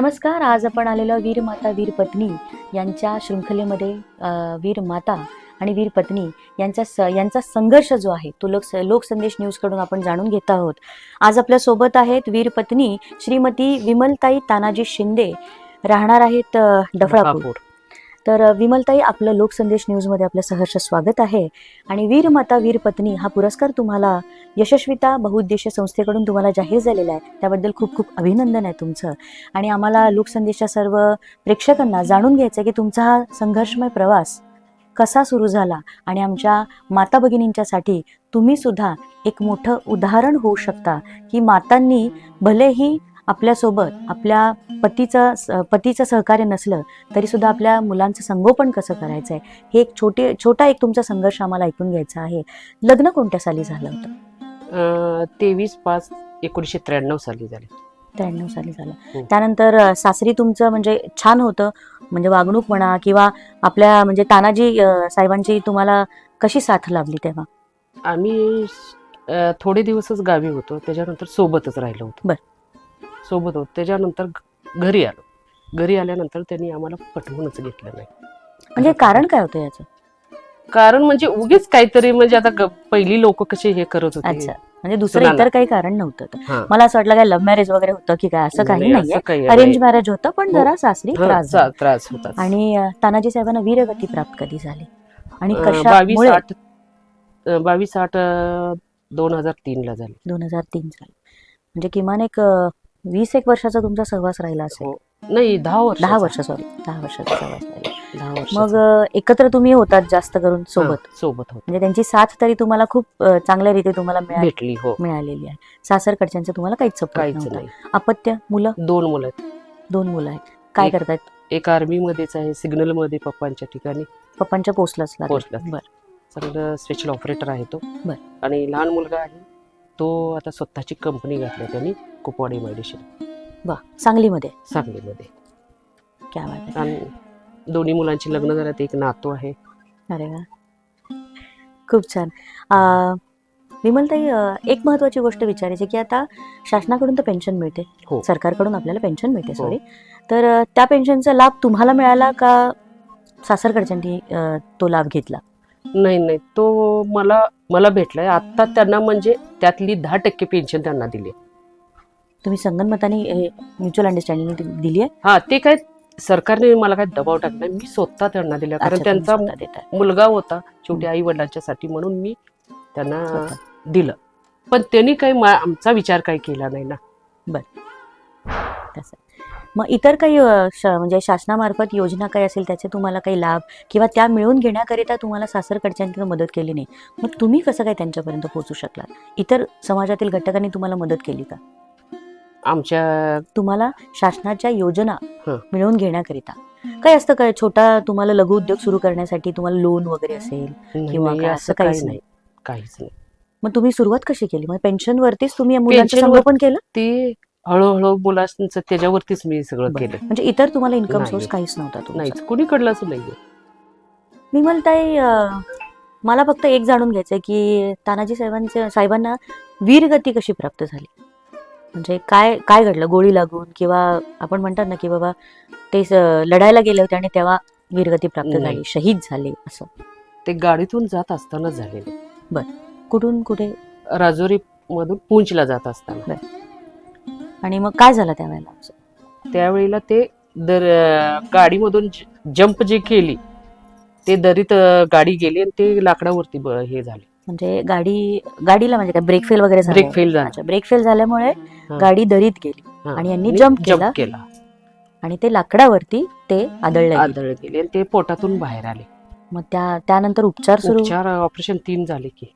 नमस्कार आज आपण आलेलो वीर माता वीर पत्नी यांच्या शृंखलेमध्ये वीर माता आणि वीर पत्नी यांचा स यांचा संघर्ष जो आहे तो लोक लोकसंदेश न्यूजकडून आपण जाणून घेत आहोत. आज आपल्यासोबत आहेत वीर पत्नी श्रीमती विमलताई तानाजी शिंदे. राहणार आहेत डफळापूर. तर विमलताई आपलं लोकसंदेश न्यूजमध्ये आपलं सहर्ष स्वागत आहे. आणि वीर माता वीर पत्नी हा पुरस्कार तुम्हाला यशस्विता बहुउद्देशीय संस्थेकडून तुम्हाला जाहीर झालेला आहे. त्याबद्दल खूप खूप अभिनंदन आहे तुमचं. आणि आम्हाला लोकसंदेशच्या सर्व प्रेक्षकांना जाणून घ्यायचं आहे की तुमचा हा संघर्षमय प्रवास कसा सुरू झाला? आणि आमच्या माता भगिनींच्यासाठी तुम्ही सुद्धा एक मोठं उदाहरण होऊ शकता की मातांनी भलेही आपल्यासोबत आपल्या पतीचं पतीचं सहकार्य नसलं तरी सुद्धा आपल्या मुलांचं संगोपन कसं करायचं आहे हे एक छोटे छोटा एक तुमचा संघर्ष आम्हाला ऐकून घ्यायचा आहे. लग्न कोणत्या साली झालं होतं? तेवीस पाच एकोणीसशे त्र्याण्णव साली झाले. त्र्याण्णव साली झालं. हो. त्यानंतर सासरी तुमचं म्हणजे छान होतं म्हणजे वागणूक म्हणा किंवा आपल्या म्हणजे तानाजी साहेबांची तुम्हाला कशी साथ लाभली तेव्हा? आम्ही थोडे दिवसच गावी होतो त्याच्यानंतर सोबतच राहिलो होतो. बर. सोबत होतो त्याच्यानंतर घरी आलो घरी आल्यानंतर त्यांनी आम्हाला पटवूनच घेतलं नाही म्हणजे कारण काय होतं याचं कारण म्हणजे उगीच काहीतरी म्हणजे आता ग- पहिली लोक कसे हे करत अच्छा होते म्हणजे दुसरं. इतर काही कारण नव्हतं तर. हा. मला असं वाटलं काय लव्ह मॅरेज वगैरे होतं की काय असं काही नाही, नाहीये असं काही अरेंज नाही. मॅरेज होतं पण हो. जरा सासरी हा, त्रास चा-. त्रास होता आणि अ, तानाजी साहेबांना वीरगती प्राप्त कधी झाली आणि अं, बावीस कशामुळे आठ अं, बावीस आठ अं, दोन हजार तीन ला झाले दोन हजार तीन साली म्हणजे किमान एक अ, वीस एक वर्षाचा तुमचा सहवास राहिला असेल. हो. नाही दहा वर्ष दहा वर्ष सॉरी दहा वर्षाचा सहवास राहिला. दहा वर्ष मग एकत्र तुम्ही होतात जास्त करून सोबत. सोबत होत. म्हणजे त्यांची साथ तरी तुम्हाला खूप चांगल्या रीती तुम्हाला मिळा- भेटली हो. मिळालेली आहे. सासरकडच्यांचं तुम्हाला काहीच सपोर्ट काहीच नाही. अपत्य मुलं? दोन मुलं आहेत. दोन मुलं आहेत. काय एक- करतायत? एक आर्मी मध्येच आहे सिग्नलमध्ये पप्पांच्या ठिकाणी. पप्पांच्या पोस्टलाच लागले. पोस्टला. बर. चांगलं स्पेशल ऑपरेटर आहे तो. बर. आणि लहान मुलगा आहे तो आता स्वतःची कंपनी घातली त्यांनी. कुपवाडी मेडिसिन वा सांगलीमध्ये. सांगलीमध्ये. क्या बात आहे. आणि दोन्ही मुलांची लग्न झाल्यात एक नातू आहे. अरे वा. खूप छान. अ, विमलताई अ, एक महत्वाची गोष्ट विचारायची की आता शासनाकडून तर पेन्शन मिळते. हो. सरकारकडून आपल्याला पेन्शन मिळते हो. सॉरी तर अ, त्या पेन्शनचा लाभ तुम्हाला मिळाला का सासरकडच्यांनी अ, तो लाभ घेतला? नाही नाही. तो मला मला भेटलाय. आता त्यांना म्हणजे त्यातली दहा टक्के पेन्शन त्यांना दिली तुम्ही संगनमताने म्युच्युअल अंडरस्टँडिंग दिली आहे हा ते काय सरकारने मला काय दबाव टाकला मी स्वतः त्यांना दिला. कारण त्यांचा. मुलगा होता शेवटी आई वडिलांच्या साठी म्हणून मी त्यांना. दिलं. पण त्यांनी काही आमचा विचार काही केला नाही ना. तसं. मग इतर काही म्हणजे शासनामार्फत योजना काही असेल त्याचे तुम्हाला काही लाभ किंवा त्या मिळवून घेण्याकरिता तुम्हाला सासरकडच्यांनी मदत केली नाही. मग तुम्ही कसं काय त्यांच्यापर्यंत पोहोचू शकलात? इतर समाजातील घटकांनी तुम्हाला मदत केली का? आमच्या तुम्हाला शासनाच्या योजना हं. मिळवून घेण्याकरिता. काय असतं काय? छोटा तुम्हाला लघु उद्योग सुरू करण्यासाठी तुम्हाला लोन वगैरे असेल किंवा नाही, काय असं काहीच काही नाही. नाही. काहीच नाही. मग तुम्ही सुरुवात कशी केली? मग पेन्शनवरतीच तुम्ही या मुलांचं संगोपन केलं? ते हळूहळू मुलांचं त्याच्यावरतीच मी सगळं बरं. केलं. म्हणजे इतर तुम्हाला इन्कम नाही. सोर्स काहीच नव्हता तुमचा. नाहीच. कुणीकडलंच नाहीये. विमलताई अं, मला फक्त एक जाणून घ्यायचंय की तानाजी साहेबांच्या साहेबांना वीरगती कशी प्राप्त झाली? म्हणजे काय काय घडलं? गोळी लागून किंवा आपण म्हणतात ना की बाबा ते लढायला गेले होते आणि तेव्हा वीरगती प्राप्त. झाली शहीद झाले असं. ते गाडीतून जात असताना झालेले. कुठून कुठे? राजोरी मधून पुंचला जात असताना. आणि मग काय झालं त्यावेळेला त्यावेळेला ते दर गाडीमधून जंप जे केली ते दरीत गाडी गेली आणि ते लाकडावरती हे झाले. म्हणजे गाडी गाडीला म्हणजे काय ब्रेक फेल वगैरे ब्रेक फेल झाला अच्छा ब्रेक फेल झाल्यामुळे. गाडी दरीत गेली हा. आणि यांनी jump केला? केला आणि ते लाकडावरती ते आदळले गेले. आदळ गेले आणि ते पोटातून बाहेर आले मग त्या त्यानंतर उपचार सुरू उपचार ऑपरेशन तीन झाले की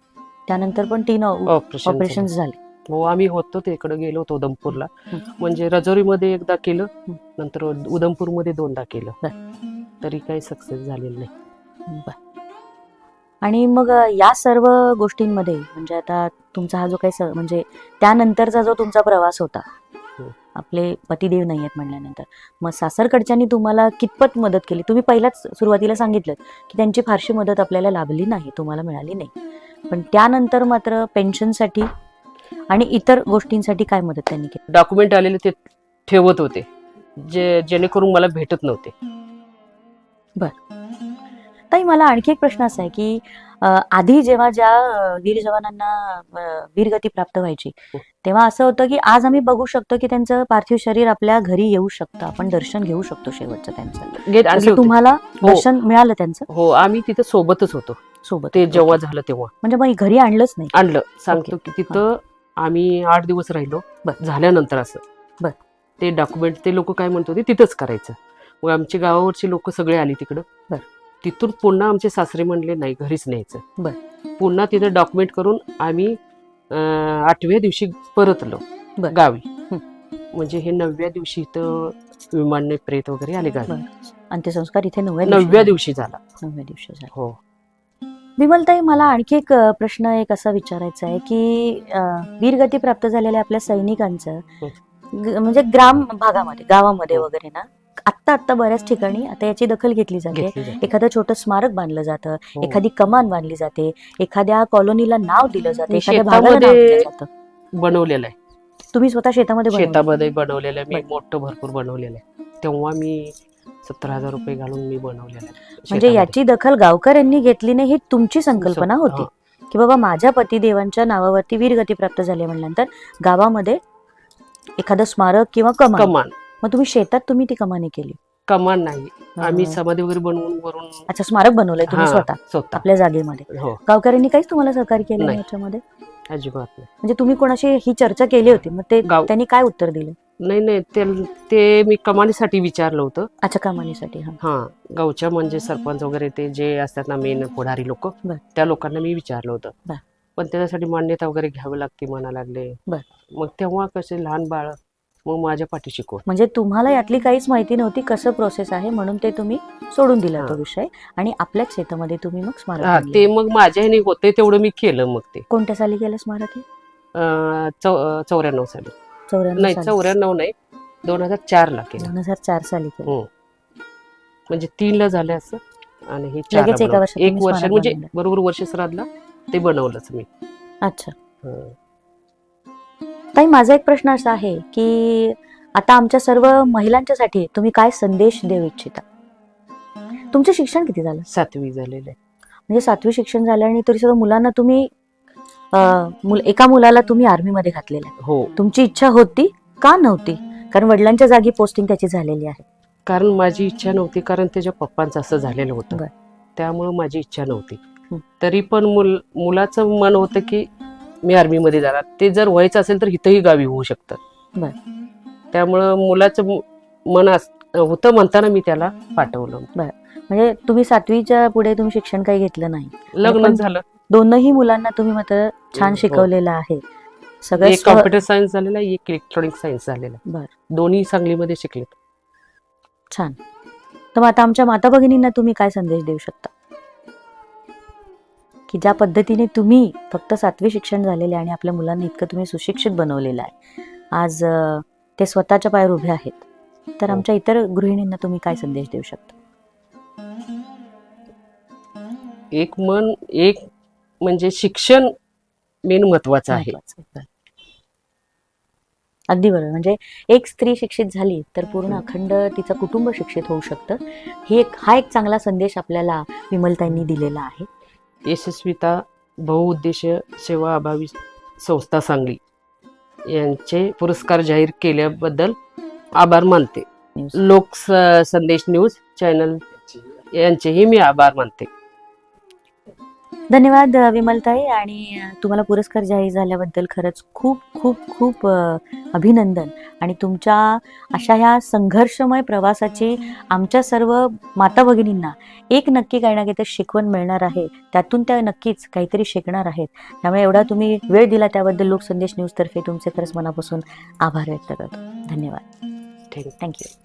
त्यानंतर पण तीन ऑपरेशन ऑपरेशन झाले हो आम्ही होतो तिकडे गेलो होतो उधमपूरला हं. म्हणजे रजौरीमध्ये एकदा केलं हं. नंतर उधमपूरमध्ये दोनदा केलं. तरी काही सक्सेस झालेलं नाही बर. आणि मग या सर्व गोष्टींमध्ये म्हणजे आता तुमचा हा जो काही म्हणजे त्यानंतरचा जो तुमचा प्रवास होता हो. आपले पतिदेव नाही आहेत म्हणल्यानंतर मग सासरकडच्यांनी तुम्हाला कितपत मदत केली? तुम्ही पहिल्याच सुरुवातीला सांगितलं की त्यांची फारशी मदत आपल्याला लाभली नाही तुम्हाला मिळाली नाही. पण त्यानंतर मात्र पेन्शनसाठी आणि इतर गोष्टींसाठी काय मदत त्यांनी केली? डॉक्युमेंट आलेले ते ठेवत होते जे जेणेकरून मला भेटत नव्हते. ताई मला आणखी एक प्रश्न असा आहे की आधी जेव्हा ज्या वीर जवानांना वीरगती प्राप्त व्हायची हो. तेव्हा असं होतं की आज आम्ही बघू शकतो की त्यांचं पार्थिव शरीर आपल्या घरी येऊ शकतं आपण दर्शन घेऊ शकतो शेवटचं त्यांचं. तुम्हाला हो. दर्शन मिळालं त्यांचं? हो आम्ही तिथे सोबतच होतो. सोबत. ते. जेव्हा झालं तेव्हा. म्हणजे मग घरी आणलंच नाही. आणलं. सांगतो की तिथं आम्ही आठ दिवस राहिलो. झाल्यानंतर असं. बर. ते डॉक्युमेंट ते लोक काय म्हणत होते तिथंच करायचं. मग आमची गावावरची लोक सगळे आली तिकडं. बर. तिथून पुन्हा आमचे सासरे म्हणले नाही घरीच न्यायचं बर. पुन्हा तिथं डॉक्युमेंट करून आम्ही अं, आठव्या दिवशी परतलो बर. गावी हं. म्हणजे हे नवव्या दिवशी इथं विमानने प्रेत वगैरे आले गावी बर. अंत्यसंस्कार इथे नवव्या नवव्या दिवशी झाला नवव्या दिवशी झाला हो विमलताई मला आणखी एक अ, प्रश्न एक असा विचारायचा आहे की अ, वीरगती प्राप्त झालेल्या आपल्या सैनिकांचं. ग- म्हणजे ग्राम भागामध्ये गावामध्ये. वगैरे ना आत्ता आत्ता बऱ्याच ठिकाणी आता याची दखल घेतली जाते. एखादं छोटं स्मारक बांधलं जातं हो. एखादी कमान बांधली जाते एखाद्या कॉलनीला नाव दिलं जातं एखाद्या भागाला शेतामध्ये नाव दिलं जातं बनवलेलं आहे तुम्ही स्वतः शेतामध्ये बनवलं? शेतामध्ये बनवलेलं आहे मी. मोठं भरपूर बनवलेलं आहे तेव्हा मी सतरा हजार रुपये घालून मी बनवलेलं आहे म्हणजे शेतामध्ये. याची दखल गावकऱ्यांनी घेतली नाही ही तुमची संकल्पना हा. होती की बाबा माझ्या पतिदेवांच्या नावावरती वीरगती प्राप्त झाली म्हणल्यानंतर गावामध्ये एखादं स्मारक किंवा कमान कमान मग तुम्ही शेतात तुम्ही ती कमानी केली? कमान नाही. आम्ही समाधी वगैरे बनवून वरून अच्छा स्मारक बनवलंय तुम्ही हा, स्वतः? स्वतः. आपल्या जागेमध्ये. हो. गावकऱ्यांनी काहीच तुम्हाला सहकार्य केलं नाही. नाही. याच्यामध्ये? अजिबात नाही. म्हणजे तुम्ही कोणाशी ही चर्चा केली होती? मग ते गाव त्यांनी काय उत्तर दिलं? नाही नाही. ते- ते मी कमानीसाठी विचारलं होतं. अच्छा कमानीसाठी हा. हा. गावच्या म्हणजे सरपंच वगैरे ते जे असतात ना मेन पुढारी लोक बर. त्या लोकांना मी विचारलं होतं. बर. पण त्याच्यासाठी मान्यता वगैरे घ्यावी लागते म्हणा लागले. बर. मग तेव्हा कसे लहान बाळ मग माझ्या पाठीशी कोण म्हणजे तुम्हाला यातली काहीच माहिती नव्हती कसं प्रोसेस आहे म्हणून ते तुम्ही सोडून दिला तो. विषय. आणि आपल्याच शेतामध्ये तुम्ही मग स्मारक हा. ते मग माझ्या ह्याने होते तेवढं मी केलं मग ते. कोणत्या साली केलं स्मारक हे? अं, चौ चौऱ्याण्णव साली. चौऱ्याण्णव नाही साली. चौऱ्याण्णव नाही दोन हजार चार ला केलं. दोन हजार चार साली केलं. हो. म्हणजे तीन ला झाले असं आणि हे चारला लगेच एका बनवलं. वर्षात एक तुम्ही वर्ष स्मारक म्हणजे बनवलं. बरोबर वर्ष श्राद्धला ते बनवलंच मी. अच्छा. हं. ताई माझा एक प्रश्न असा आहे की आता आमच्या सर्व महिलांच्यासाठी तुम्ही काय संदेश देऊ इच्छिता? तुमचं शिक्षण किती झालं? सातवी झालेलं आहे. म्हणजे सातवी शिक्षण झालं आणि तरी सुद्धा मुलांना तुम्ही अं, मुल- एका मुलाला तुम्ही आर्मीमध्ये घातलेलं आहे. हो. तुमची इच्छा होती का नव्हती? कारण वडिलांच्या जागी पोस्टिंग त्याची झालेली आहे. कारण माझी इच्छा नव्हती कारण त्याच्या पप्पांचं असं झालेलं होतं. बर. त्यामुळं माझी इच्छा नव्हती. हं. तरी पण मुल मुलाचं मन होतं की मी आर्मीमध्ये जाणार. ते जर व्हायचं असेल तर इथंही गावी होऊ शकतं. बर. त्यामुळं मुलाचं मन होतं म्हणताना मी त्याला पाठवलं. म्हणजे तुम्ही सातवीच्या पुढे तुम्ही शिक्षण काही घेतलं नाही. लग्न झालं. दोनही मुलांना तुम्ही मात्र छान हो. शिकवलेलं आहे. सगळं एक कॉम्प्युटर सायन्स झालेला एक इलेक्ट्रॉनिक सायन्स झालेला. बर. दोन्ही सांगलीमध्ये शिकले छान. तर मग आता आमच्या माता भगिनींना तुम्ही काय संदेश देऊ शकता? की ज्या पद्धतीने तुम्ही फक्त सातवी शिक्षण झालेले आणि आपल्या मुलांना इतकं तुम्ही सुशिक्षित बनवलेलं आहे. आज ते स्वतःच्या पायावर उभे आहेत. तर हो. आमच्या इतर गृहिणींना तुम्ही काय संदेश देऊ शकता? एक मन एक म्हणजे शिक्षण मेन महत्वाचं आहे. अगदी बरोबर. म्हणजे एक स्त्री शिक्षित झाली तर पूर्ण अखंड तिचं कुटुंब शिक्षित होऊ शकतं. ही एक हा एक चांगला संदेश आपल्याला विमलताईंनी दिलेला आहे. यशस्विता बहुउद्देशीय सेवा अभावी संस्था सांगली. यांचे पुरस्कार जाहीर केल्याबद्दल आभार मानते. लोक संदेश न्यूज चॅनल यांचेही मी आभार मानते. धन्यवाद विमलताई आणि तुम्हाला पुरस्कार जाहीर झाल्याबद्दल खरंच खूप खूप खूप अभिनंदन. आणि तुमच्या अशा ह्या संघर्षमय प्रवासाची आमच्या सर्व माता भगिनींना एक नक्की काही ना काहीतरी शिकवण मिळणार आहे. त्यातून त्या नक्कीच काहीतरी शिकणार आहेत. त्यामुळे एवढा तुम्ही वेळ दिला त्याबद्दल लोकसंदेश न्यूजतर्फे तुमचे खरंच मनापासून आभार व्यक्त करतो. धन्यवाद. Thank you. Thank you.